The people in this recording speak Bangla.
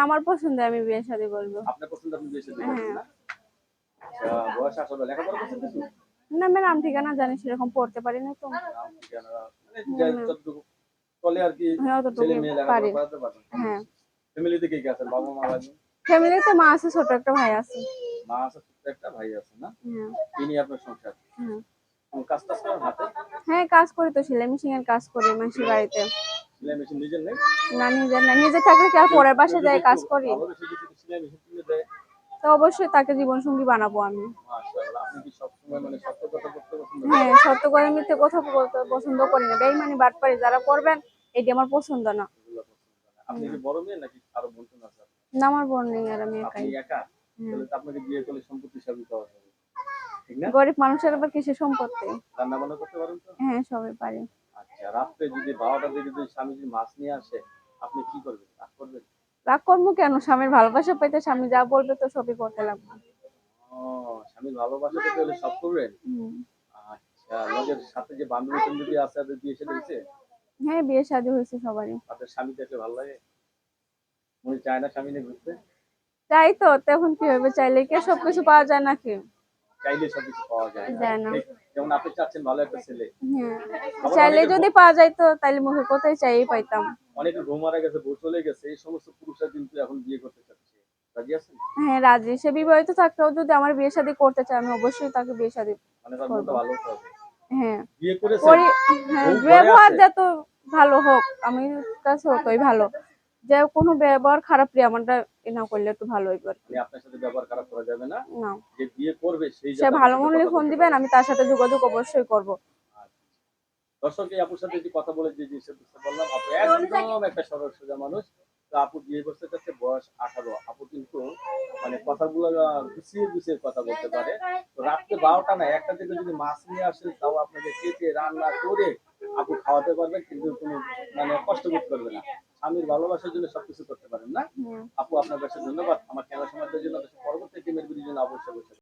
না আমার পছন্দ আমি বিয়ে শাদী করব আপনার পছন্দ আপনি বিয়ে শাদী হ্যাঁ। করবেন না? আচ্ছা বয়স আসলে লেখাপড়া করছেন কিছু? না আমি নাম ঠিকানা জানি সেরকম পড়তে পারি না তো। নাম ঠিকানা, মানে যতটুকু চলে আর কি হ্যাঁ ছেলে মেয়ে লেখাপড়া হ্যাঁ। ফ্যামিলিতে কে কে আছেন? বাবা মা ভাই? ফ্যামিলিতে মা আছে ছোট একটা ভাই আছে। মা আছে ছোট্ট একটা ভাই আছে না? হ্যাঁ। তিনি আপনার সংসার। হ্যাঁ। কাজ টাজ করেন হাতে? হ্যাঁ কাজ করি তো সেলাই মেশিন এর কাজ করি মাসির বাড়িতে। না নিজের না নিজে থাকলে কি আর পরের যাই কাজ করি? তো অবশ্যই তাকে জীবন সঙ্গী বানাবো আমি। মানে হ্যাঁ সত্য করে মিথ্যে কথা বলতে পছন্দ করি না। বেইমানি বাটপারি যারা করবেন এটি আমার পছন্দ না। না। আমার বোন নেই আর আমি একাই। গরিব মানুষের আবার কিসের সম্পত্তি? হ্যাঁ সবাই পারি। রাত্রে যদি বারোটা দিকে যদি স্বামী যদি মাছ নিয়ে আসে আপনি কি করবেন? রাগ করবেন? রাগ করব কেন? স্বামীর ভালোবাসা পাইতে স্বামী যা বলবে তো সবই করতে লাগবে। ও স্বামীর ভালোবাসা পেতে হলে সব করবেন? আচ্ছা লগের সাথে যে বান্ধবী আছে তাদের বিয়ে হ্যাঁ বিয়ে শাদী হয়েছে সবারই। স্বামী দেখলে ভালো লাগে? উনি চায় না স্বামী নিয়ে ঘুরতে? তাই তো তখন কি হবে? চাইলে কি সবকিছু পাওয়া যায় নাকি? চাইলে সব কিছু পাওয়া যায়। যায় না। যেমন আপনি চাচ্ছেন ভালো একটা ছেলে। হ্যাঁ। চাইলে যদি পাওয়া যাইতো তাহলে মুখে কোথায় চাইই পাইতাম। অনেকে ঘুম মারা গেছে বউ চলে গেছে এই সমস্ত পুরুষরা কিন্তু এখন বিয়ে করতে চাচ্ছে। রাজি আছেন? হ্যাঁ রাজি। সে বিবাহিত থাকলেও যদি আমার বিয়ে শাদী করতে চায় আমি অবশ্যই তাকে বিয়ে শাদী মানে তার ভালো হতে হবে। হ্যাঁ। বিয়ে করেছে করি হ্যাঁ ব্যবহার যত ভালো হোক আমি কাছে ভালো। যে কোনো ব্যবহার খারাপ রে আমারটা এ না করলে একটু ভালো হইবে। মানে আপনার সাথে ব্যবহার খারাপ করা যাবে না? না। যে বিয়ে করবে সেই সে ভালো মনে ফোন দিবেন আমি তার সাথে যোগাযোগ অবশ্যই করব। পারে। দর্শক এই আপুর সাথে যে কথা বলে যে বুঝতে পারলাম। আপু একদম একটা সরল সোজা মানুষ তো আপু বিয়ে করতে চাচ্ছে বয়স আঠারো। আপু কিন্তু মানে কথাগুলো গুছিয়ে গুছিয়ে কথা বলতে পারে। তো রাত্রে বারোটা না একটা থেকে যদি মাছ নিয়ে আসে তাও আপনাকে কেটে রান্না করে আপু খাওয়াতে পারবেন কিন্তু কোনো মানে কষ্ট বোধ করবে না। স্বামীর ভালোবাসার জন্য সবকিছু করতে পারেন না। আপু আপনার কাছে ধন্যবাদ। আমার খেলা সমাজের জন্য পরবর্তী টিমের জন্য অবশ্যই।